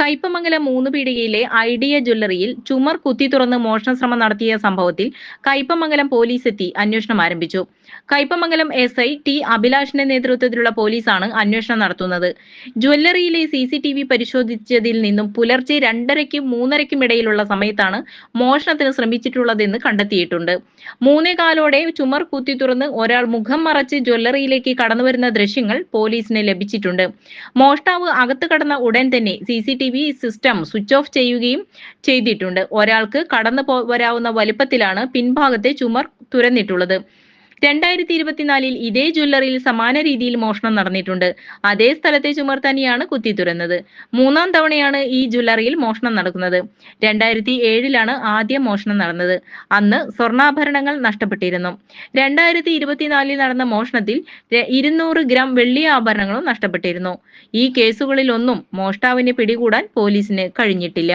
കയ്പമംഗലം മൂന്ന് പീടികയിലെ ഐഡിയ ജ്വല്ലറിയിൽ ചുമർ കുത്തി തുറന്ന് മോഷണശ്രമം നടത്തിയ സംഭവത്തിൽ കയ്പമംഗലം പോലീസ് എത്തി അന്വേഷണം ആരംഭിച്ചു. കയ്പമംഗലം എസ് ഐ ടി അഭിലാഷിന്റെ നേതൃത്വത്തിലുള്ള പോലീസാണ് അന്വേഷണം നടത്തുന്നത്. ജ്വല്ലറിയിലെ സി സി ടി വി പരിശോധിച്ചതിൽ നിന്നും പുലർച്ചെ രണ്ടരയ്ക്കും മൂന്നരയ്ക്കും ഇടയിലുള്ള സമയത്താണ് മോഷണത്തിന് ശ്രമിച്ചിട്ടുള്ളതെന്ന് കണ്ടെത്തിയിട്ടുണ്ട്. മൂന്നേ കാലോടെ ചുമർ കുത്തി തുറന്ന് ഒരാൾ മുഖം മറച്ച് ജ്വല്ലറിയിലേക്ക് കടന്നുവരുന്ന ദൃശ്യങ്ങൾ പോലീസിന് ലഭിച്ചിട്ടുണ്ട്. മോഷ്ടാവ് അകത്ത് കടന്ന ഉടൻ തന്നെ C C T V system switch off ചെയ്യുകയും ചെയ്തിട്ടുണ്ട്. ഒരാൾക്ക് കടന്നു വരാവുന്ന വലിപ്പത്തിലാണ് പിൻഭാഗത്തെ ചുമർ തുരന്നിട്ടുള്ളത്. രണ്ടായിരത്തി ഇരുപത്തിനാലിൽ ഇതേ ജ്വല്ലറിയിൽ സമാന രീതിയിൽ മോഷണം നടന്നിട്ടുണ്ട്. അതേ സ്ഥലത്തെ ചുമർ തന്നെയാണ് കുത്തി തുറന്നത് മൂന്നാം തവണയാണ് ഈ ജ്വല്ലറിയിൽ മോഷണം നടക്കുന്നത്. രണ്ടായിരത്തി ഏഴിലാണ് ആദ്യ മോഷണം നടന്നത്. അന്ന് സ്വർണാഭരണങ്ങൾ നഷ്ടപ്പെട്ടിരുന്നു. രണ്ടായിരത്തി ഇരുപത്തിനാലിൽ നടന്ന മോഷണത്തിൽ ഇരുന്നൂറ് ഗ്രാം വെള്ളി ആഭരണങ്ങളും നഷ്ടപ്പെട്ടിരുന്നു. ഈ കേസുകളിലൊന്നും മോഷ്ടാവിനെ പിടികൂടാൻ പോലീസിന് കഴിഞ്ഞിട്ടില്ല.